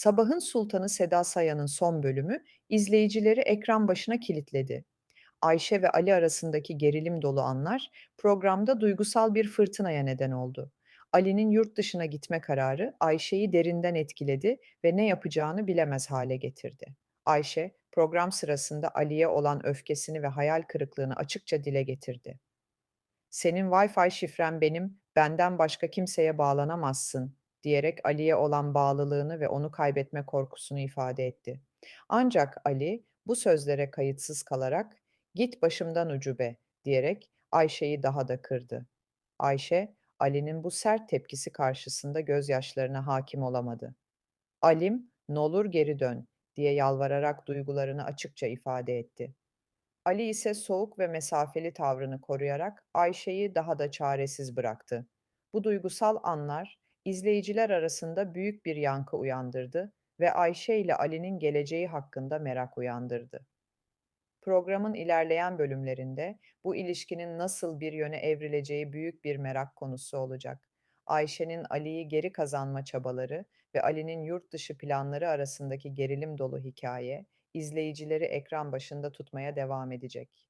Sabahın Sultanı Seda Sayan'ın son bölümü izleyicileri ekran başına kilitledi. Ayşe ve Ali arasındaki gerilim dolu anlar programda duygusal bir fırtınaya neden oldu. Ali'nin yurt dışına gitme kararı Ayşe'yi derinden etkiledi ve ne yapacağını bilemez hale getirdi. Ayşe, program sırasında Ali'ye olan öfkesini ve hayal kırıklığını açıkça dile getirdi. "Senin Wi-Fi şifren benim, benden başka kimseye bağlanamazsın." Diyerek Ali'ye olan bağlılığını ve onu kaybetme korkusunu ifade etti. Ancak Ali bu sözlere kayıtsız kalarak "Git başımdan ucube." diyerek Ayşe'yi daha da kırdı. Ayşe, Ali'nin bu sert tepkisi karşısında gözyaşlarına hakim olamadı. "Alim, n'olur geri dön." diye yalvararak duygularını açıkça ifade etti. Ali ise soğuk ve mesafeli tavrını koruyarak Ayşe'yi daha da çaresiz bıraktı. Bu duygusal anlar izleyiciler arasında büyük bir yankı uyandırdı ve Ayşe ile Ali'nin geleceği hakkında merak uyandırdı. Programın ilerleyen bölümlerinde bu ilişkinin nasıl bir yöne evrileceği büyük bir merak konusu olacak. Ayşe'nin Ali'yi geri kazanma çabaları ve Ali'nin yurt dışı planları arasındaki gerilim dolu hikaye izleyicileri ekran başında tutmaya devam edecek.